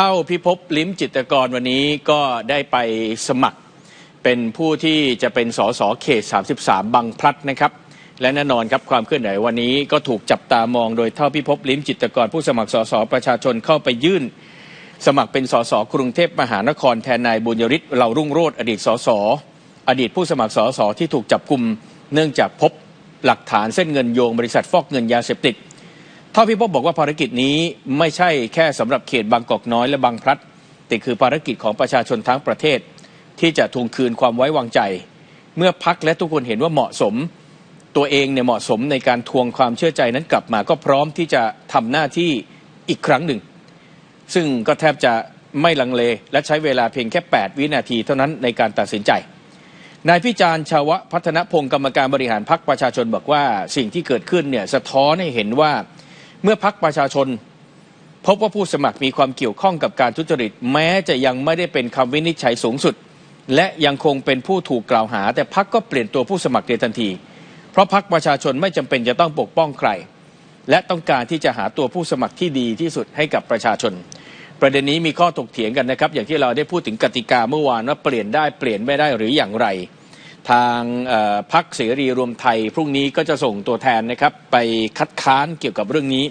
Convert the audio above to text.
เท่าพิภพลิ้มจิตกรวันนี้ก็ได้ไปสมัคร เป็นผู้ที่จะเป็นสสเขต 33 บางพลัดนะครับ และแน่นอนครับความเคลื่อนไหววันนี้ก็ถูกจับตามองโดยเท่าพิภพลิ้มจิตกร ผู้สมัครสสประชาชนเข้าไปยื่น สมัครเป็นสสกรุงเทพมหานครแทนนายบุญยริศเหล่ารุ่งโรจน์อดีตสสอดีตผู้สมัครสสที่ถูกจับกลุ่มเนื่องจากพบหลักฐานเส้นเงินโยงบริษัทฟอกเงินยาเสพติด ท่าพิภพบอกว่าภารกิจนี้ไม่ใช่แค่สำหรับเขตบางกอกน้อยและบางพลัด แต่คือภารกิจของประชาชนทั้งประเทศ ที่จะทวงคืนความไว้วางใจ เมื่อพักและทุกคนเห็นว่าเหมาะสม ตัวเองเนี่ยเหมาะสมในการทวงความเชื่อใจนั้นกลับมา ก็พร้อมที่จะทำหน้าที่อีกครั้งหนึ่ง ซึ่งก็แทบจะไม่ลังเลและใช้เวลาเพียงแค่ 8 วินาทีเท่านั้นในการตัดสินใจนายพิจารณ์ชาวพัฒนพงศ์กรรมการบริหารพักประชาชนบอกว่าสิ่งที่เกิดขึ้นเนี่ยสะท้อนให้เห็นว่า เมื่อพักประชาชน พบว่าผู้สมัครมีความเกี่ยวข้องกับการทุจริต แม้จะยังไม่ได้เป็นคำวินิจฉัยสูงสุด และยังคงเป็นผู้ถูกกล่าวหา แต่พักก็เปลี่ยนตัวผู้สมัครเดียทันที เพราะพักประชาชนไม่จำเป็นจะต้องปกป้องใคร และต้องการที่จะหาตัวผู้สมัครที่ดีที่สุดให้กับประชาชน ประเด็นนี้มีข้อถกเถียงกันนะครับ อย่างที่เราได้พูดถึงกติกาเมื่อวานว่าเปลี่ยนได้เปลี่ยนไม่ได้หรืออย่างไร ทางพักเสรีรวมไทย พรุ่งนี้ก็จะส่งตัวแทนนะครับ ไปคัดค้านเกี่ยวกับเรื่องนี้